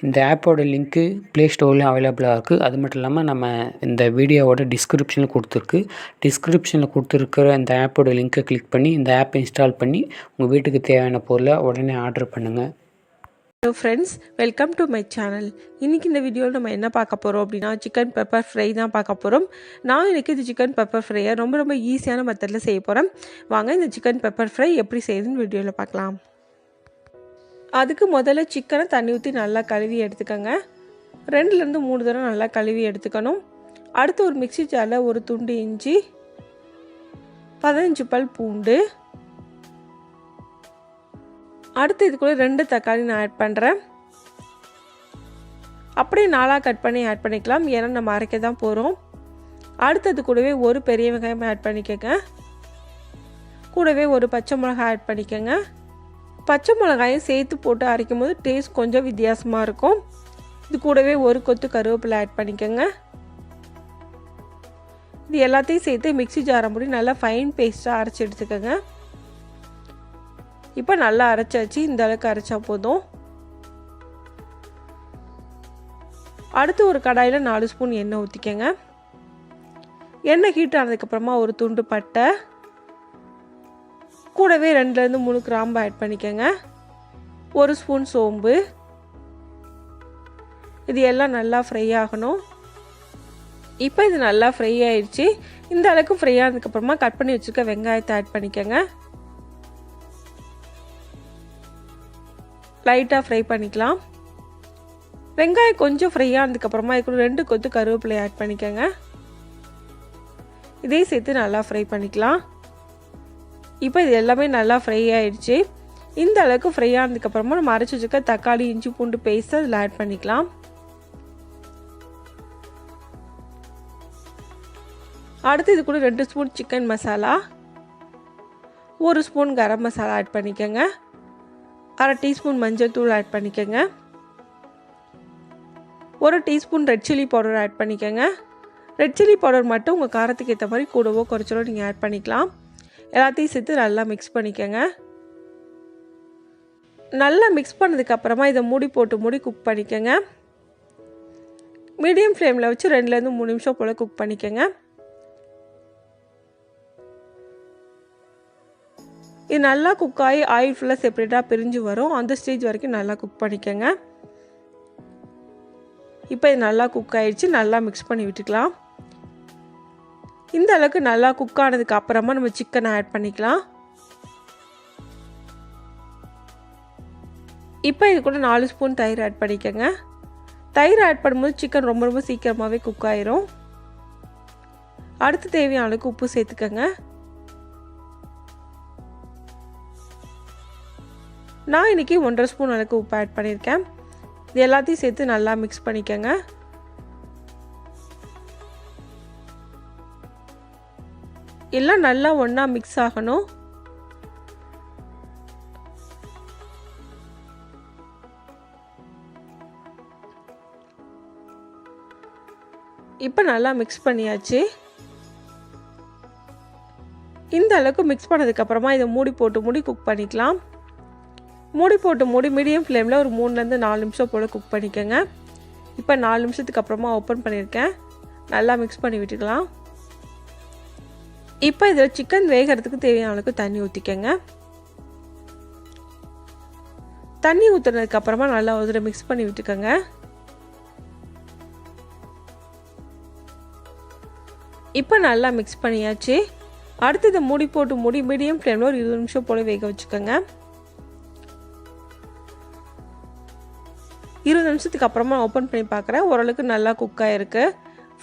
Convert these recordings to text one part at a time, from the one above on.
இந்த ஆப்போட link play ஸ்டோர்லேயும் அவைலபிளாக இருக்குது அது மட்டும் இல்லாமல் நம்ம இந்த வீடியோவோட டிஸ்கிரிப்ஷனில் கொடுத்துருக்கு. டிஸ்கிரிப்ஷனில் கொடுத்துருக்கிற இந்த ஆப்போட லிங்க்கை கிளிக் பண்ணி இந்த ஆப்பை இன்ஸ்டால் பண்ணி உங்கள் வீட்டுக்கு தேவையான பொருளை உடனே ஆர்டர் பண்ணுங்கள் hello friends welcome to my channel இன்றைக்கி இந்த வீடியோவில் நம்ம என்ன பார்க்க போகிறோம் அப்படின்னா சிக்கன் பெப்பர் ஃப்ரை தான் பார்க்க போகிறோம் நான் இன்றைக்கி இது சிக்கன் பெப்பர் ஃப்ரையை ரொம்ப ரொம்ப ஈஸியான மெத்தடில் செய்ய போகிறேன் வாங்க இந்த சிக்கன் பெப்பர் ஃப்ரை எப்படி செய்யுதுன்னு வீடியோவில் பார்க்கலாம். அதுக்கு முதல்ல சிக்கனை தண்ணி ஊற்றி நல்லா கழுவி எடுத்துக்கோங்க. ரெண்டுலேருந்து மூணு தடவை நல்லா கழுவி எடுத்துக்கணும். அடுத்து ஒரு மிக்ஸி ஜாரில் ஒரு துண்டு இஞ்சி பதினஞ்சு பல் பூண்டு. அடுத்து இது கூட ரெண்டு தக்காளி நான் ஆட் பண்ணுறேன் அப்படியே நாளாக கட் பண்ணி ஆட் பண்ணிக்கலாம். ஏன்னா நம்ம அரைக்க தான் போகிறோம் அடுத்தது கூடவே ஒரு பெரிய வெங்காயம் ஆட் பண்ணிக்கோங்க. கூடவே ஒரு பச்சை மிளகாய் ஆட் பண்ணிக்கோங்க. பச்சை மிளகாயும் சேர்த்து போட்டு அரைக்கும் போது டேஸ்ட் கொஞ்சம் வித்தியாசமாக இருக்கும். இது கூடவே ஒரு கொத்து கருவேப்பிலை ஆட் பண்ணிக்கோங்க. இது எல்லாத்தையும் சேர்த்து மிக்ஸி ஜாரம் முடி நல்லா ஃபைன் பேஸ்ட்டாக அரைச்சி எடுத்துக்கோங்க. இப்போ நல்லா அரைச்சாச்சு இந்த அளவுக்கு அரைச்சா போதும். அடுத்து ஒரு கடாயில் நாலு ஸ்பூன் எண்ணெய் ஊற்றிக்கங்க எண்ணெய் ஹீட் ஆனதுக்கப்புறமா ஒரு துண்டு பட்டை. கூடவே ரெண்டுலேருந்து மூணு கிராம்பு ஆட் பண்ணிக்கோங்க. ஒரு ஸ்பூன் சோம்பு. இது எல்லாம் நல்லா ஃப்ரை ஆகணும். இப்போ இது நல்லா ஃப்ரை ஆயிடுச்சு. இந்த அளவுக்கு ஃப்ரை ஆனதுக்கப்புறமா கட் பண்ணி வச்சுருக்க வெங்காயத்தை ஆட் பண்ணிக்கோங்க. லைட்டாக ஃப்ரை பண்ணிக்கலாம். வெங்காயம் கொஞ்சம் ஃப்ரை ஆனதுக்கப்புறமா இதுக்கு ரெண்டு கொத்து கருவேப்பிலை ஆட் பண்ணிக்கோங்க. இதையும் சேர்த்து நல்லா ஃப்ரை பண்ணிக்கலாம். இப்போ இது எல்லாமே நல்லா ஃப்ரை ஆகிடுச்சு இந்த அளவுக்கு ஃப்ரை ஆனதுக்கப்புறமா நம்ம அரைச்சி வச்சுக்க தக்காளி இஞ்சி பூண்டு பேஸ்ட் அதில் ஆட் பண்ணிக்கலாம். அடுத்து இது கூட ரெண்டு ஸ்பூன் சிக்கன் மசாலா ஒரு ஸ்பூன் கரம் மசாலா ஆட் பண்ணிக்கோங்க. அரை டீஸ்பூன் மஞ்சள் தூள் ஆட் பண்ணிக்கோங்க. ஒரு teaspoon red chilli powder add பண்ணிக்கோங்க. ரெட் சில்லி பவுடர் மட்டும் உங்கள் காரத்துக்கு ஏற்ற மாதிரி கூடவோ குறைச்சலோ நீங்கள் ஆட் பண்ணிக்கலாம். எல்லாத்தையும் சேர்த்து நல்லா மிக்ஸ் பண்ணிக்கோங்க. நல்லா மிக்ஸ் பண்ணதுக்கப்புறமா இதை மூடி போட்டு மூடி குக் பண்ணிக்கோங்க. மீடியம் ஃப்ளேமில் வச்சு ரெண்டுலேருந்து மூணு நிமிஷம் போல் குக் பண்ணிக்கோங்க. இது நல்லா குக் ஆகி ஆயில் ஃபுல்லாக செப்பரேட்டாக பிரிஞ்சு வரும். அந்த ஸ்டேஜ் வரைக்கும் நல்லா குக் பண்ணிக்கோங்க. இப்போ இது நல்லா குக் ஆகிடுச்சு நல்லா மிக்ஸ் பண்ணி விட்டுக்கலாம். இந்த அளவுக்கு நல்லா குக் ஆனதுக்கு அப்புறமா நம்ம சிக்கனை ஆட் பண்ணிக்கலாம். இப்போ இது கூட நாலு ஸ்பூன் தயிர் ஆட் பண்ணிக்கோங்க. தயிர் ஆட் பண்ணும்போது சிக்கன் ரொம்ப ரொம்ப சீக்கிரமாகவே குக் ஆயிரும். அடுத்து தேவையான அளவுக்கு உப்பு சேர்த்துக்கோங்க. நான் இன்றைக்கி ஒன்றரை ஸ்பூன் அளவுக்கு உப்பு ஆட் பண்ணியிருக்கேன். இது எல்லாத்தையும் சேர்த்து நல்லா மிக்ஸ் பண்ணிக்கோங்க. எல்லாம் நல்லா ஒன்றா மிக்ஸ் ஆகணும். இப்போ நல்லா மிக்ஸ் பண்ணியாச்சு. இந்த அளவுக்கு மிக்ஸ் பண்ணதுக்கப்புறமா இதை மூடி போட்டு மூடி குக் பண்ணிக்கலாம். மூடி போட்டு மூடி மீடியம் ஃப்ளேமில் ஒரு மூணுலேருந்து நாலு நிமிஷம் போல் குக் பண்ணிக்கோங்க. இப்போ நாலு நிமிஷத்துக்கு அப்புறமா ஓப்பன் பண்ணியிருக்கேன். நல்லா மிக்ஸ் பண்ணி விட்டுக்கலாம். இப்போ இதில் சிக்கன் வேகிறதுக்கு தேவையான அளவுக்கு தண்ணி ஊற்றிக்கங்க தண்ணி ஊற்றுனதுக்கப்புறமா நல்லா ஒரு மிக்ஸ் பண்ணி விட்டுக்கோங்க. இப்போ நல்லா மிக்ஸ் பண்ணியாச்சு. அடுத்து இதை மூடி போட்டு மூடி மீடியம் ஃப்ளேமில் ஒரு இருபது நிமிஷம் போல் வேக வச்சுக்கோங்க. இருபது நிமிஷத்துக்கு அப்புறமா ஓப்பன் பண்ணி பார்க்குறேன் ஓரளவுக்கு நல்லா குக் ஆகிருக்கு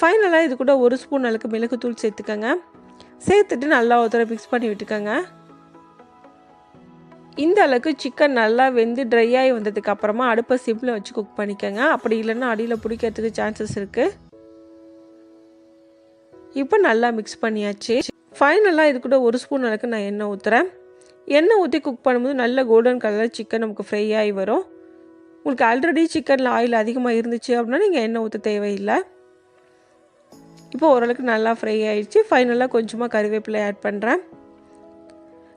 ஃபைனலாக இது கூட ஒரு ஸ்பூன் அளவுக்கு மிளகுத்தூள் சேர்த்துக்கோங்க. சேர்த்துட்டு நல்லா ஒருத்தரை மிக்ஸ் பண்ணி விட்டுக்கோங்க. இந்த அளவுக்கு சிக்கன் நல்லா வெந்து ட்ரை ஆகி வந்ததுக்கு அப்புறமா அடுப்பை சிம்பில் வச்சு குக் பண்ணிக்கோங்க. அப்படி இல்லைன்னா அடியில் பிடிக்கிறதுக்கு சான்சஸ் இருக்குது இப்போ நல்லா மிக்ஸ் பண்ணியாச்சு. ஃபைனலாக இது கூட ஒரு ஸ்பூன் அளவுக்கு நான் எண்ணெய் ஊற்றுறேன் எண்ணெய் ஊற்றி குக் பண்ணும்போது நல்ல கோல்டன் கலர் சிக்கன் நமக்கு ஃப்ரை ஆகி வரும். உங்களுக்கு ஆல்ரெடி சிக்கனில் ஆயில் அதிகமாக இருந்துச்சு அப்படின்னா நீங்கள் எண்ணெய் ஊற்ற தேவையில்லை. இப்போ ஓரளவுக்கு நல்லா ஃப்ரை ஆயிடுச்சு. ஃபைனலாக கொஞ்சமாக கருவேப்பிலை ஆட் பண்ணுறேன்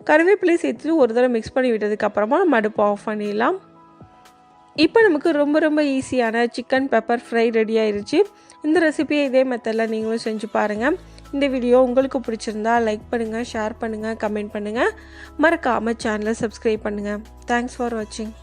கருவேப்பிலை சேர்த்துட்டு ஒரு தடவை மிக்ஸ் பண்ணி விட்டதுக்கப்புறமா நம்ம அடுப்பு ஆஃப் பண்ணிடலாம். இப்போ நமக்கு ரொம்ப ரொம்ப ஈஸியான சிக்கன் பெப்பர் ஃப்ரை ரெடி ஆயிடுச்சு இந்த ரெசிபியை இதே மெத்தடில் நீங்களும் செஞ்சு பாருங்கள் இந்த வீடியோ உங்களுக்கு பிடிச்சிருந்தா லைக் பண்ணுங்கள் ஷேர் பண்ணுங்கள் கமெண்ட் பண்ணுங்கள் மறக்காமல் சேனலை சப்ஸ்கிரைப் பண்ணுங்கள் தேங்க்ஸ் ஃபார் வாட்சிங்